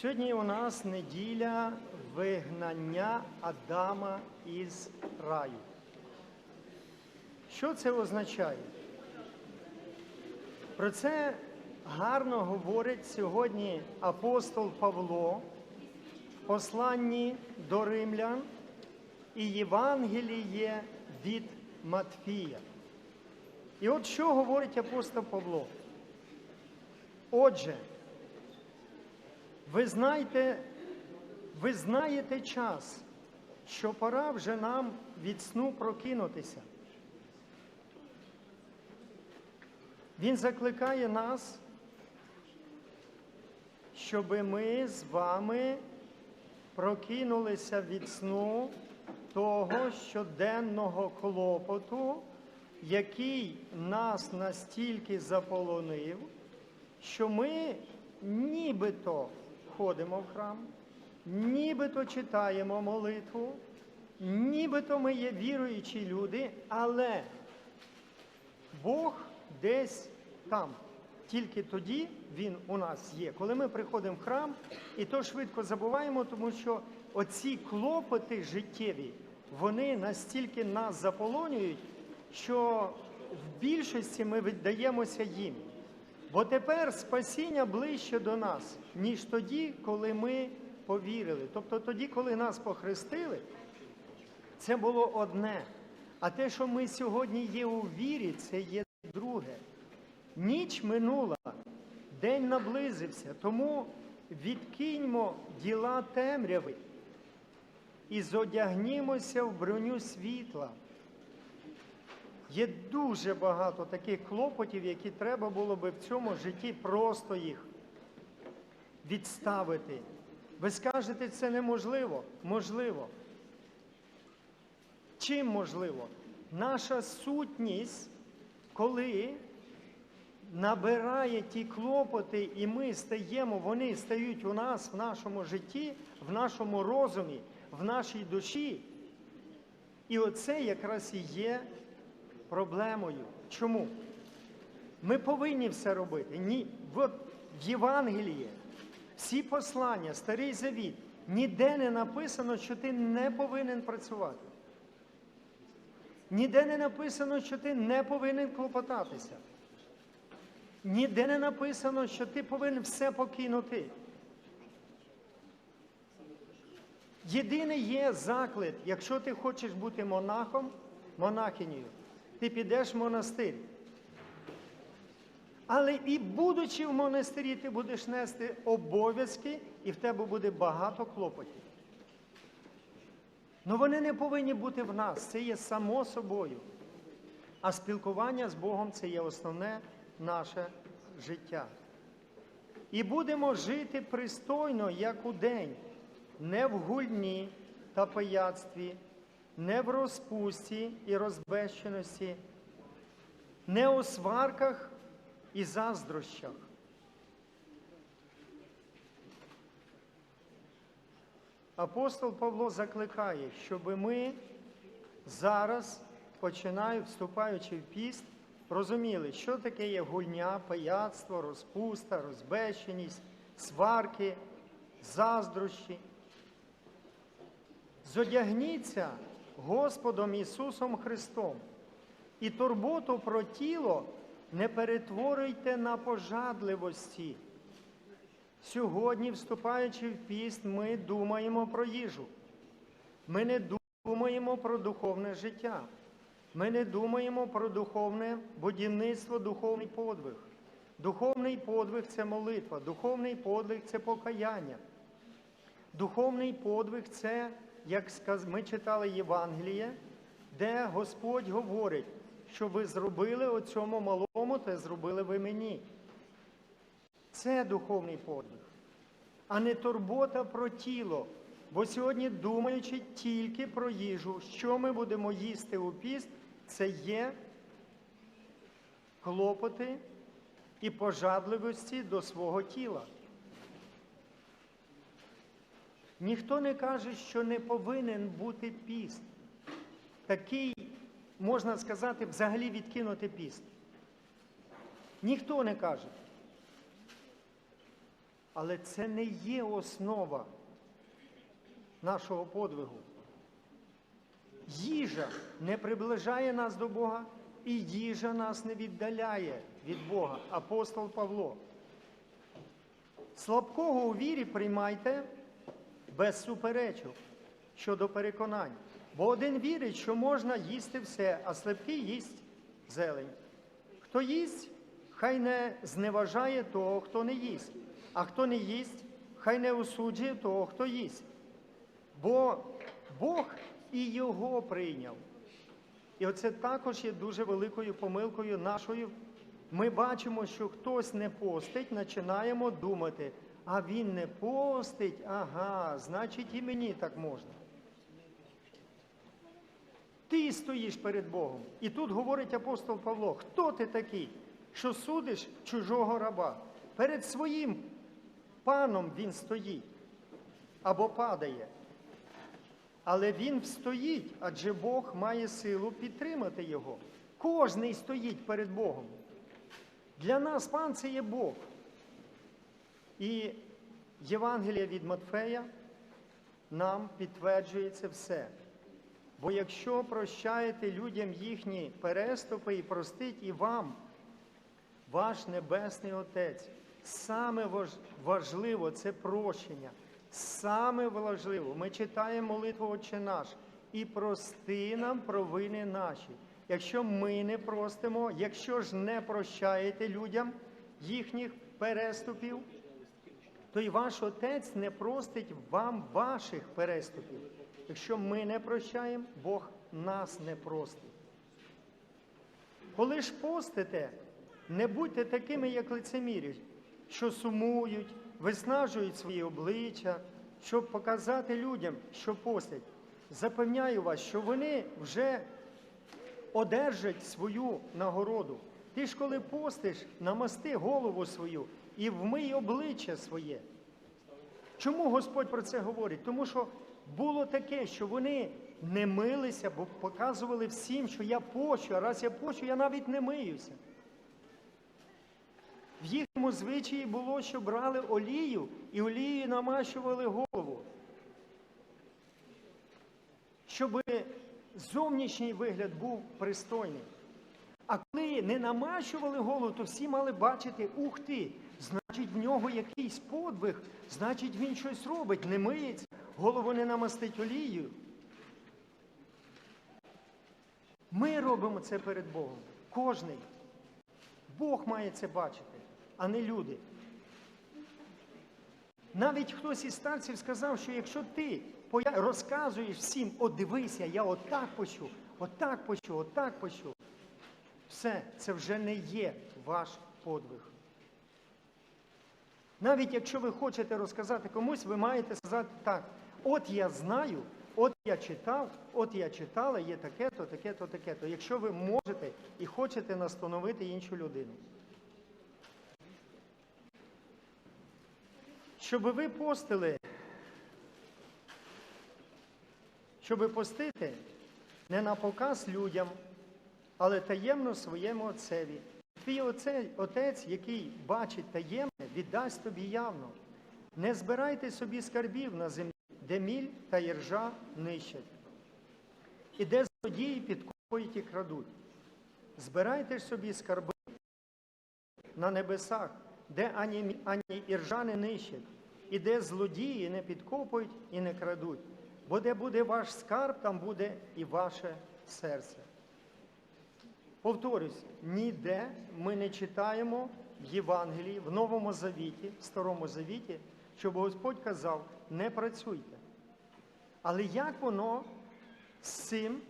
Сьогодні у нас неділя вигнання Адама із раю. Що це означає? Про це гарно говорить сьогодні апостол Павло в посланні до римлян і Євангеліє від Матфія. І от що говорить апостол Павло? Отже, ви знаєте, ви знаєте час, що пора вже нам від сну прокинутися. Він закликає нас, щоб ми з вами прокинулися від сну того щоденного клопоту, який нас настільки заполонив, що ми нібито ходимо в храм, нібито читаємо молитву, нібито ми є віруючі люди, але Бог десь там. Тільки тоді Він у нас є. Коли ми приходимо в храм, і то швидко забуваємо, тому що оці клопоти життєві, вони настільки нас заполонюють, що в більшості ми віддаємося їм. Бо тепер спасіння ближче до нас, ніж тоді, коли ми повірили. Тобто тоді, коли нас похрестили, це було одне. А те, що ми сьогодні є у вірі, це є друге. Ніч минула, день наблизився, тому відкиньмо діла темряви і зодягнімося в броню світла. Є дуже багато таких клопотів, які треба було би в цьому житті просто їх відставити. Ви скажете, це неможливо? Можливо. Чим можливо? Наша сутність, коли набирає ті клопоти, і ми стаємо, вони стають у нас в нашому житті, в нашому розумі, в нашій душі. І оце якраз і є проблемою. Чому? Ми повинні все робити. Ні, от в Євангелії всі послання, старий завіт, ніде не написано, що ти не повинен працювати. Ніде не написано, що ти не повинен клопотатися. Ніде не написано, що ти повинен все покинути. Єдиний є заклик, якщо ти хочеш бути монахом, монахинею, ти підеш в монастир. Але і будучи в монастирі, ти будеш нести обов'язки, і в тебе буде багато клопотів. Ну вони не повинні бути в нас, це є само собою. А спілкування з Богом це є основне наше життя. І будемо жити пристойно, як у день, не в гульні та пияцтві, не в розпусті і розбещеності, не у сварках і заздрощах. Апостол Павло закликає, щоб ми зараз, починаючи, вступаючи в піст, розуміли, що таке є гульня, пияцтво, розпуста, розбещеність, сварки, заздрощі. Зодягніться Господом Ісусом Христом і турботу про тіло не перетворюйте на пожадливості. Сьогодні, вступаючи в піст, ми думаємо про їжу. Ми не думаємо про духовне життя. Ми не думаємо про духовне будівництво, духовний подвиг. Духовний подвиг це молитва, духовний подвиг це покаяння. Духовний подвиг це, як ми читали Євангеліє, де Господь говорить, що ви зробили оцьому малому, те зробили ви мені. Це духовний подвиг, а не турбота про тіло. Бо сьогодні, думаючи тільки про їжу, що ми будемо їсти у піст, це є клопоти і пожадливості до свого тіла. Ніхто не каже, що не повинен бути піст. Такий, можна сказати, взагалі відкинути піст. Ніхто не каже. Але це не є основа нашого подвигу. Їжа не приближає нас до Бога, і їжа нас не віддаляє від Бога. Апостол Павло. Слабкого у вірі приймайте без суперечок щодо переконань. Бо один вірить, що можна їсти все, а слабкий їсть зелень. Хто їсть, хай не зневажає того, хто не їсть, а хто не їсть, хай не осуджує того, хто їсть. Бо Бог і його прийняв. І оце також є дуже великою помилкою нашою. Ми бачимо, що хтось не постить, починаємо думати, а він не постить, ага, значить і мені так можна. Ти стоїш перед Богом. І тут говорить апостол Павло, хто ти такий, що судиш чужого раба? Перед своїм паном він стоїть або падає. Але він встоїть, адже Бог має силу підтримати його. Кожний стоїть перед Богом. Для нас пан це є Бог. І Євангелія від Матфея нам підтверджує це все. Бо якщо прощаєте людям їхні переступи і простить і вам, ваш Небесний Отець, саме важливо це прощення. Саме важливо, ми читаємо молитву Отче наш і прости нам провини наші. Якщо ми не простимо, якщо ж не прощаєте людям їхніх переступів, то й ваш Отець не простить вам ваших переступів. Якщо ми не прощаємо, Бог нас не простить. Коли ж постите, не будьте такими, як лицемірі, що сумують, виснажують свої обличчя, щоб показати людям, що постять. Запевняю вас, що вони вже одержать свою нагороду. Ти ж коли постиш, намасти голову свою і вмий обличчя своє. Чому Господь про це говорить? Тому що було таке, що вони не милися, бо показували всім, що я пощу, а раз я пощу, я навіть не миюся. В їхньому звичаї було, що брали олію і олією намащували голову. Щоб зовнішній вигляд був пристойний. А коли не намащували голову, то всі мали бачити, ух ти, значить в нього якийсь подвиг, значить він щось робить, не миється, голову не намастить олією. Ми робимо це перед Богом. Кожний. Бог має це бачити, а не люди. Навіть хтось із старців сказав, що якщо ти розказуєш всім, от дивися, я отак пощу, отак пощу, отак пощу, все, це вже не є ваш подвиг. Навіть якщо ви хочете розказати комусь, ви маєте сказати так: от я знаю, от я читав, от я читала, є таке-то, таке-то, таке-то. Якщо ви можете і хочете настановити іншу людину. Щоб ви постили, щоб постити не на показ людям, але таємно своєму отцеві. Твій отець, який бачить таємне, віддасть тобі явно. Не збирайте собі скарбів на землі, де міль та іржа нищать, і де злодії підкопують і крадуть. Збирайте собі скарби на небесах, де ані, ані іржа не нищать, і де злодії не підкопують і не крадуть. Бо де буде ваш скарб, там буде і ваше серце. Повторюсь, ніде ми не читаємо в Євангелії, в Новому Завіті, в Старому Завіті, щоб Господь казав, не працюйте. Але як воно з цим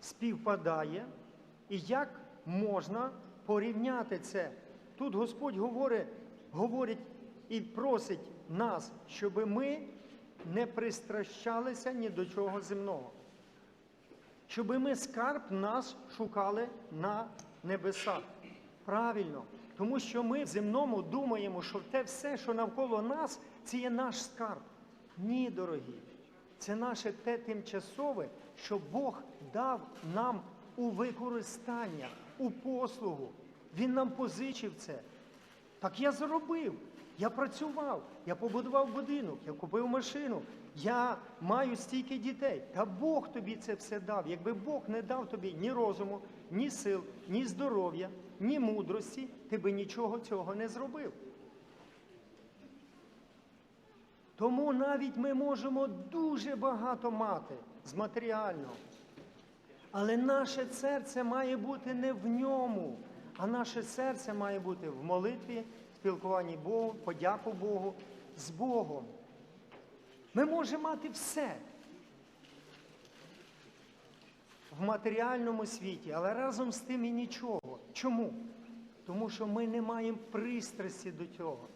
співпадає і як можна порівняти це? Тут Господь говорить, говорить і просить нас, щоб ми не пристращалися ні до чого земного щоб ми скарб наш шукали на небесах. Правильно, тому що ми в земному думаємо, що те все, що навколо нас, це є наш скарб. Ні, дорогі, це наше те тимчасове, що Бог дав нам у використання, у послугу. Він нам позичив це. Так я заробив. Я працював, я побудував будинок, я купив машину, я маю стільки дітей. Та Бог тобі це все дав. Якби Бог не дав тобі ні розуму, ні сил, ні здоров'я, ні мудрості, ти би нічого цього не зробив. Тому навіть ми можемо дуже багато мати з матеріального. Але наше серце має бути не в ньому, а наше серце має бути в молитві, спілкуванні Богу, подяку Богу з Богом. Ми можемо мати все в матеріальному світі, але разом з тим і нічого. Чому? Тому що ми не маємо пристрасті до цього.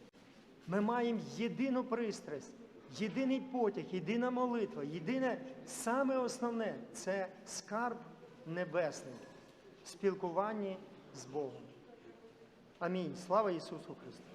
Ми маємо єдину пристрасть, єдиний потяг, єдина молитва, єдине саме основне це скарб небесний в спілкуванні з Богом. Амінь. Слава Ісусу Христу!